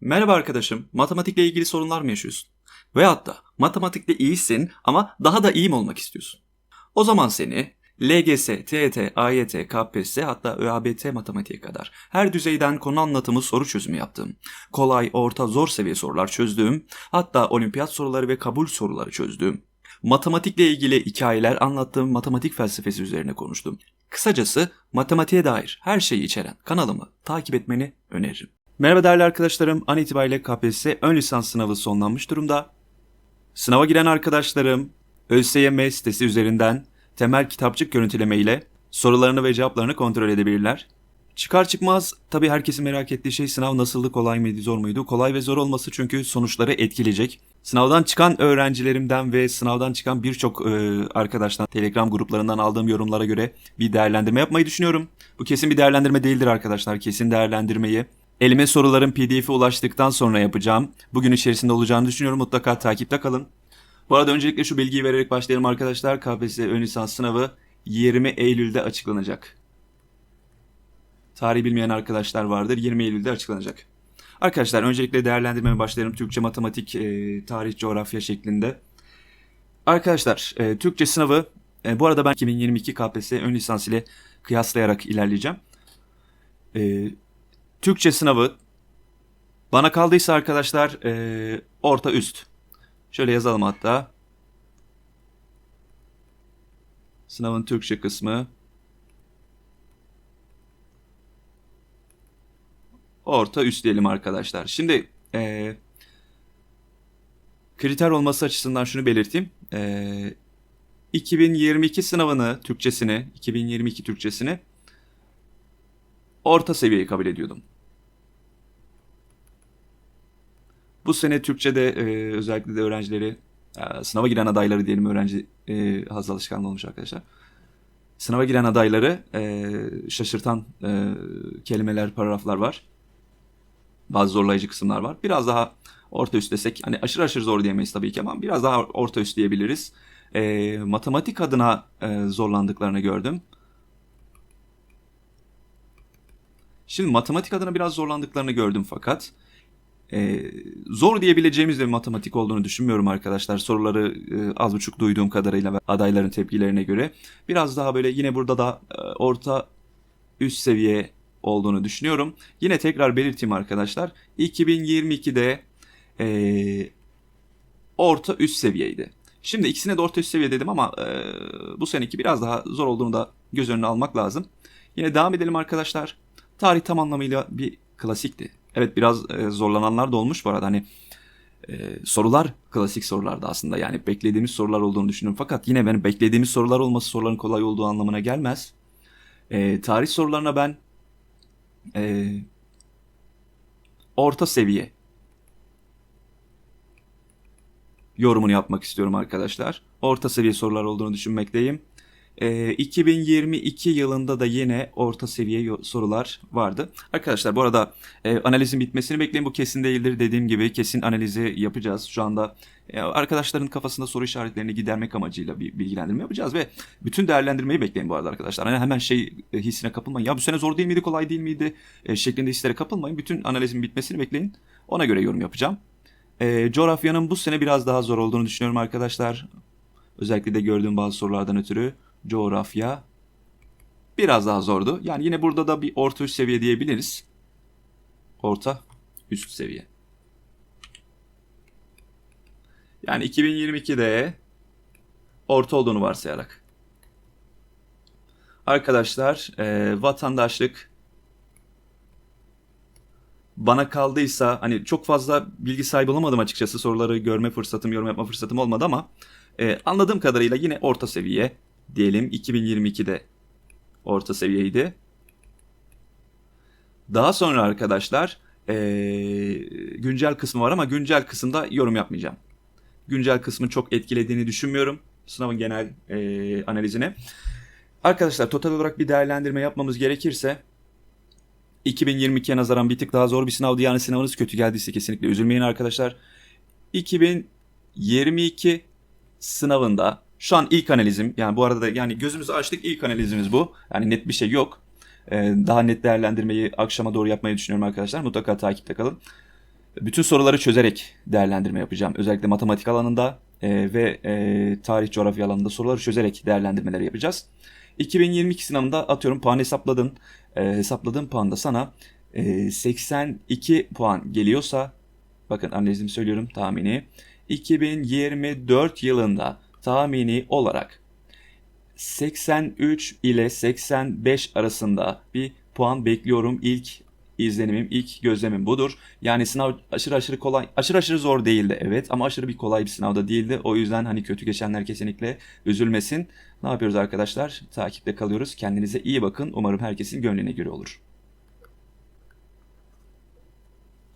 Merhaba arkadaşım, matematikle ilgili sorunlar mı yaşıyorsun? Veyahut da matematikte iyisin ama daha da iyi mi olmak istiyorsun? O zaman seni LGS, TET, AYT, KPSS hatta ÖABT matematiğe kadar her düzeyden konu anlatımı soru çözümü yaptığım, kolay, orta, zor seviye sorular çözdüğüm, hatta olimpiyat soruları ve kabul soruları çözdüğüm, matematikle ilgili hikayeler anlattığım matematik felsefesi üzerine konuştum. Kısacası matematiğe dair her şeyi içeren kanalımı takip etmeni öneririm. Merhaba değerli arkadaşlarım. An itibariyle KPSS ön lisans sınavı sonlanmış durumda. Sınava giren arkadaşlarım ÖSYM sitesi üzerinden temel kitapçık görüntüleme ile sorularını ve cevaplarını kontrol edebilirler. Çıkar çıkmaz tabii herkesin merak ettiği şey sınav nasıldı, kolay mıydı, zor muydu? Kolay ve zor olması çünkü sonuçları etkileyecek. Sınavdan çıkan öğrencilerimden ve sınavdan çıkan birçok e, arkadaştan Telegram gruplarından aldığım yorumlara göre bir değerlendirme yapmayı düşünüyorum. Bu kesin bir değerlendirme değildir arkadaşlar. Kesin değerlendirmeyi elime soruların pdf'i ulaştıktan sonra yapacağım. Bugün içerisinde olacağını düşünüyorum. Mutlaka takipte kalın. Bu arada öncelikle şu bilgiyi vererek başlayalım arkadaşlar. KPSS ön lisans sınavı 20 Eylül'de açıklanacak. Tarih bilmeyen arkadaşlar vardır. 20 Eylül'de açıklanacak. Arkadaşlar öncelikle değerlendirmeye başlayalım. Türkçe, matematik, e, tarih, coğrafya şeklinde. Arkadaşlar e, Türkçe sınavı e, bu arada ben 2022 KPSS ön lisans ile kıyaslayarak ilerleyeceğim. E, Türkçe sınavı bana kaldıysa arkadaşlar e, orta üst. Şöyle yazalım hatta. Sınavın Türkçe kısmı. Orta üst diyelim arkadaşlar. Şimdi e, kriter olması açısından şunu belirteyim. E, 2022 sınavını, Türkçesini, 2022 Türkçesini orta seviyeyi kabul ediyordum. Bu sene Türkçe'de e, özellikle de öğrencileri, e, sınava giren adayları diyelim öğrenci e, haz alışkanlığı olmuş arkadaşlar. Sınava giren adayları e, şaşırtan e, kelimeler, paragraflar var. Bazı zorlayıcı kısımlar var. Biraz daha orta üst desek, hani aşırı aşırı zor diyemeyiz tabii ki ama biraz daha orta üst diyebiliriz. E, matematik adına e, zorlandıklarını gördüm. Şimdi matematik adına biraz zorlandıklarını gördüm fakat e, zor diyebileceğimiz bir matematik olduğunu düşünmüyorum arkadaşlar. Soruları e, az buçuk duyduğum kadarıyla ve adayların tepkilerine göre. Biraz daha böyle yine burada da e, orta üst seviye olduğunu düşünüyorum. Yine tekrar belirteyim arkadaşlar. 2022'de e, orta üst seviyeydi. Şimdi ikisine de orta üst seviye dedim ama e, bu seneki biraz daha zor olduğunu da göz önüne almak lazım. Yine devam edelim arkadaşlar. Tarih tam anlamıyla bir klasikti. Evet biraz e, zorlananlar da olmuş bu arada. Hani e, sorular klasik sorulardı aslında. Yani beklediğimiz sorular olduğunu düşünüyorum. Fakat yine benim beklediğimiz sorular olması soruların kolay olduğu anlamına gelmez. E, tarih sorularına ben e, orta seviye yorumunu yapmak istiyorum arkadaşlar. Orta seviye sorular olduğunu düşünmekteyim. E, 2022 yılında da yine orta seviye sorular vardı. Arkadaşlar bu arada e, analizin bitmesini bekleyin. Bu kesin değildir. Dediğim gibi kesin analizi yapacağız. Şu anda e, arkadaşların kafasında soru işaretlerini gidermek amacıyla bir bilgilendirme yapacağız ve bütün değerlendirmeyi bekleyin bu arada arkadaşlar. Yani hemen şey e, hissine kapılmayın. Ya bu sene zor değil miydi, kolay değil miydi e, şeklinde hislere kapılmayın. Bütün analizin bitmesini bekleyin. Ona göre yorum yapacağım. E, coğrafyanın bu sene biraz daha zor olduğunu düşünüyorum arkadaşlar. Özellikle de gördüğüm bazı sorulardan ötürü coğrafya biraz daha zordu. Yani yine burada da bir orta üst seviye diyebiliriz. Orta üst seviye. Yani 2022'de orta olduğunu varsayarak. Arkadaşlar e, vatandaşlık bana kaldıysa hani çok fazla bilgi sahibi olamadım açıkçası soruları görme fırsatım, yorum yapma fırsatım olmadı ama e, anladığım kadarıyla yine orta seviye diyelim 2022'de orta seviyeydi. Daha sonra arkadaşlar ee, güncel kısmı var ama güncel kısımda yorum yapmayacağım. Güncel kısmı çok etkilediğini düşünmüyorum sınavın genel e, analizine. Arkadaşlar total olarak bir değerlendirme yapmamız gerekirse 2022'ye nazaran bir tık daha zor bir sınavdı. Yani sınavınız kötü geldiyse kesinlikle üzülmeyin arkadaşlar. 2022 sınavında şu an ilk analizim yani bu arada da yani gözümüzü açtık ilk analizimiz bu. Yani net bir şey yok. Ee, daha net değerlendirmeyi akşama doğru yapmayı düşünüyorum arkadaşlar. Mutlaka takipte kalın. Bütün soruları çözerek değerlendirme yapacağım. Özellikle matematik alanında e, ve e, tarih coğrafya alanında soruları çözerek değerlendirmeleri yapacağız. 2022 sınavında atıyorum puan hesapladın. E, hesapladığın puanda sana e, 82 puan geliyorsa bakın analizimi söylüyorum tahmini 2024 yılında tahmini olarak 83 ile 85 arasında bir puan bekliyorum. İlk izlenimim, ilk gözlemim budur. Yani sınav aşırı aşırı kolay, aşırı aşırı zor değildi evet ama aşırı bir kolay bir sınavda değildi. O yüzden hani kötü geçenler kesinlikle üzülmesin. Ne yapıyoruz arkadaşlar? Takipte kalıyoruz. Kendinize iyi bakın. Umarım herkesin gönlüne göre olur.